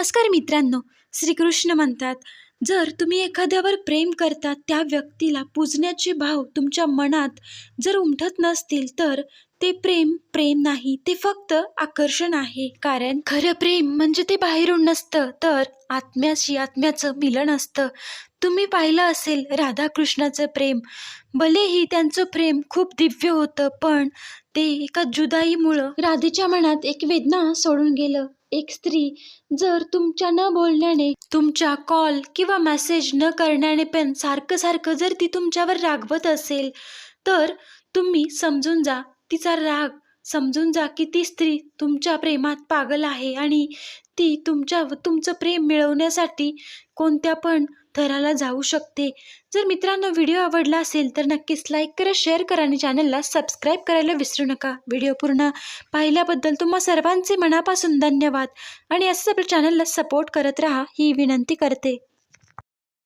नमस्कार मित्रांनो. श्रीकृष्ण म्हणतात जर तुम्ही एखाद्यावर प्रेम करता त्या व्यक्तीला पूजण्याचे भाव तुमच्या मनात जर उमटत नसतील तर ते प्रेम प्रेम नाही ते फक्त आकर्षण आहे. कारण खरं प्रेम म्हणजे ते बाहेरून नसतं तर आत्म्याशी आत्म्याचं मिलन असतं. तुम्ही पाहिलं असेल राधाकृष्णाचं प्रेम. भलेही त्यांचं प्रेम खूप दिव्य होतं पण ते एका जुदाईमुळं राधेच्या मनात एक वेदना सोडून गेलं. एक स्त्री जर तुमच्या न बोलण्याने तुमच्या कॉल किंवा मेसेज न करण्याने पण सारखं सारखं जर ती तुमच्यावर रागवत असेल तर तुम्ही समजून जा तिचा राग समजून जा की ती स्त्री तुमच्या प्रेमात पागल आहे आणि ती तुमच्या तुमचं प्रेम मिळवण्यासाठी कोणत्या पण थराला जाऊ शकते. जर मित्रांनो व्हिडिओ आवडला असेल तर नक्कीच लाईक करा शेअर करा आणि चॅनलला सबस्क्राईब करायला विसरू नका. व्हिडिओ पूर्ण पाहिल्याबद्दल तुम्हा सर्वांचे मनापासून धन्यवाद आणि असंच आपल्या चॅनलला सपोर्ट करत राहा ही विनंती करते.